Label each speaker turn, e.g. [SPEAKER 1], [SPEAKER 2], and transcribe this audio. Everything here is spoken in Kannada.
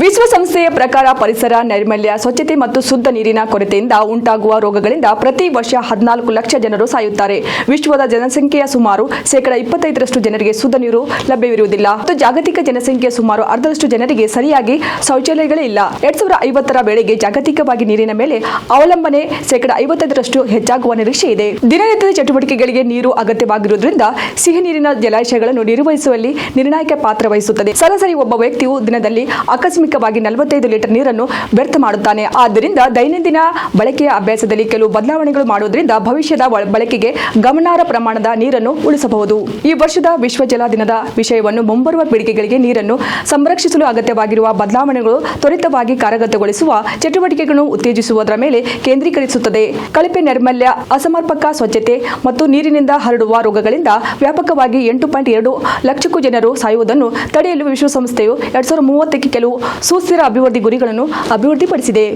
[SPEAKER 1] ವಿಶ್ವಸಂಸ್ಥೆಯ ಪ್ರಕಾರ ಪರಿಸರ, ನೈರ್ಮಲ್ಯ, ಸ್ವಚ್ಛತೆ ಮತ್ತು ಶುದ್ಧ ನೀರಿನ ಕೊರತೆಯಿಂದ ಉಂಟಾಗುವ ರೋಗಗಳಿಂದ ಪ್ರತಿ ವರ್ಷ ಹದಿನಾಲ್ಕು ಲಕ್ಷ ಜನರು ಸಾಯುತ್ತಾರೆ. ವಿಶ್ವದ ಜನಸಂಖ್ಯೆಯ ಸುಮಾರು ಶೇಕಡ ಇಪ್ಪತ್ತೈದರಷ್ಟು ಜನರಿಗೆ ಶುದ್ಧ ನೀರು ಲಭ್ಯವಿರುವುದಿಲ್ಲ. ಮತ್ತು ಜಾಗತಿಕ ಜನಸಂಖ್ಯೆಯ ಸುಮಾರು ಅರ್ಧದಷ್ಟು ಜನರಿಗೆ ಸರಿಯಾಗಿ ಶೌಚಾಲಯಗಳೇ ಇಲ್ಲ. ಎರಡ್ ಸಾವಿರದ ಐವತ್ತರ ವೇಳೆಗೆ ಜಾಗತಿಕವಾಗಿ ನೀರಿನ ಮೇಲೆ ಅವಲಂಬನೆ ಶೇಕಡಾ ಐವತ್ತೈದರಷ್ಟು ಹೆಚ್ಚಾಗುವ ನಿರೀಕ್ಷೆ ಇದೆ. ದಿನನಿತ್ಯದ ಚಟುವಟಿಕೆಗಳಿಗೆ ನೀರು ಅಗತ್ಯವಾಗಿರುವುದರಿಂದ ಸಿಹಿ ನೀರಿನ ಜಲಾಶಯಗಳನ್ನು ನಿರ್ವಹಿಸುವಲ್ಲಿ ನಿರ್ಣಾಯಕ ಪಾತ್ರ ವಹಿಸುತ್ತದೆ. ಸರಾಸರಿ ಒಬ್ಬ ವ್ಯಕ್ತಿಯು ದಿನದಲ್ಲಿ ಆಕಸ್ಮಿಕವಾಗಿ ನಲವತ್ತೈದು ಲೀಟರ್ ನೀರನ್ನು ವ್ಯರ್ಥ ಮಾಡುತ್ತಾನೆ. ಆದ್ದರಿಂದ ದೈನಂದಿನ ಬಳಕೆಯ ಅಭ್ಯಾಸದಲ್ಲಿ ಕೆಲವು ಬದಲಾವಣೆಗಳು ಮಾಡುವುದರಿಂದ ಭವಿಷ್ಯದ ಬಳಕೆಗೆ ಗಮನಾರ್ಹ ಪ್ರಮಾಣದ ನೀರನ್ನು ಉಳಿಸಬಹುದು. ಈ ವರ್ಷದ ವಿಶ್ವ ಜಲ ದಿನದ ವಿಷಯವನ್ನು ಮುಂಬರುವ ಪೀಳಿಗೆಗಳಿಗೆ ನೀರನ್ನು ಸಂರಕ್ಷಿಸಲು ಅಗತ್ಯವಾಗಿರುವ ಬದಲಾವಣೆಗಳು ತ್ವರಿತವಾಗಿ ಕಾರ್ಯಗತಗೊಳಿಸುವ ಚಟುವಟಿಕೆಗಳನ್ನು ಉತ್ತೇಜಿಸುವುದರ ಮೇಲೆ ಕೇಂದ್ರೀಕರಿಸುತ್ತದೆ. ಕಳಪೆ ನೈರ್ಮಲ್ಯ, ಅಸಮರ್ಪಕ ಸ್ವಚ್ಛತೆ ಮತ್ತು ನೀರಿನಿಂದ ಹರಡುವ ರೋಗಗಳಿಂದ ವ್ಯಾಪಕವಾಗಿ ಎಂಟು ಪಾಯಿಂಟ್ ಎರಡು ಲಕ್ಷಕ್ಕೂ ಜನರು ಸಾಯುವುದನ್ನು ತಡೆಯಲು ವಿಶ್ವಸಂಸ್ಥೆಯು ಎರಡ್ ಸಾವಿರದ ಮೂವತ್ತಕ್ಕೆ ಕೆಲವು ಸುಸ್ಥಿರ ಅಭಿವೃದ್ಧಿ ಗುರಿಗಳನ್ನು ಅಭಿವೃದ್ಧಿಪಡಿಸಿದೆ.